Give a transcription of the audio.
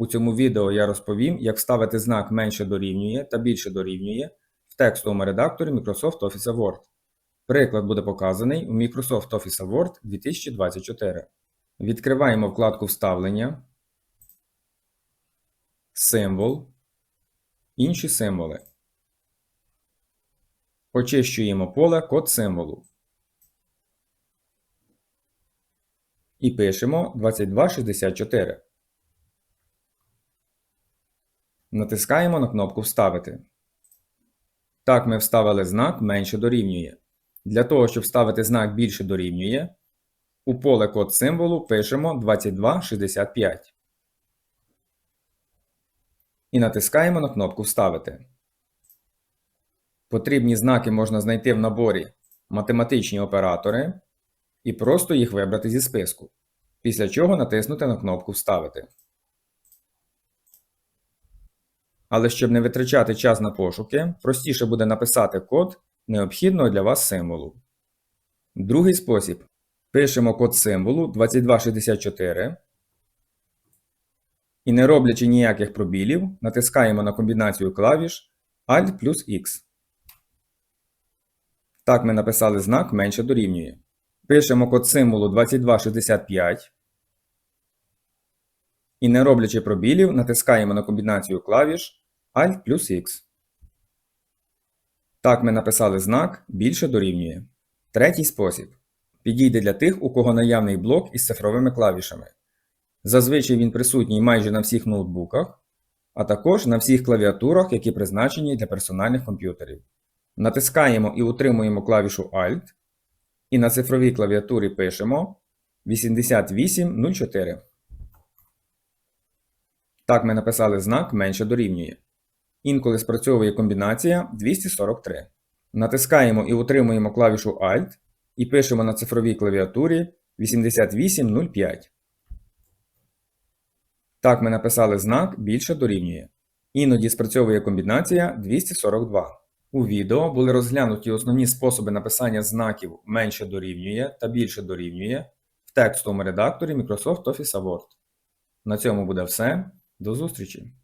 У цьому відео я розповім, як вставити знак менше дорівнює та більше дорівнює в текстовому редакторі Microsoft Office Word. Приклад буде показаний у Microsoft Office Word 2024. Відкриваємо вкладку Вставлення, Символ, Інші символи. Очищуємо поле код символу. І пишемо 2264. Натискаємо на кнопку Вставити. Так ми вставили знак менше дорівнює. Для того, щоб вставити знак більше дорівнює, у поле код символу пишемо 2265. І натискаємо на кнопку Вставити. Потрібні знаки можна знайти в наборі Математичні оператори і просто їх вибрати зі списку. Після чого натиснути на кнопку Вставити. Але щоб не витрачати час на пошуки, простіше буде написати код необхідного для вас символу. Другий спосіб. Пишемо код символу 2264 і не роблячи ніяких пробілів, натискаємо на комбінацію клавіш Alt плюс X. Так ми написали знак менше дорівнює. Пишемо код символу 2265 і не роблячи пробілів, натискаємо на комбінацію клавіш Alt плюс X. Так ми написали знак більше дорівнює. Третій спосіб. Підійде для тих, у кого наявний блок із цифровими клавішами. Зазвичай він присутній майже на всіх ноутбуках, а також на всіх клавіатурах, які призначені для персональних комп'ютерів. Натискаємо і утримуємо клавішу Alt, і на цифровій клавіатурі пишемо 8804. Так ми написали знак менше дорівнює. Інколи спрацьовує комбінація 243. Натискаємо і утримуємо клавішу Alt і пишемо на цифровій клавіатурі 8805. Так ми написали знак більше дорівнює. Іноді спрацьовує комбінація 242. У відео були розглянуті основні способи написання знаків менше дорівнює та більше дорівнює в текстовому редакторі Microsoft Office Word. На цьому буде все. До зустрічі!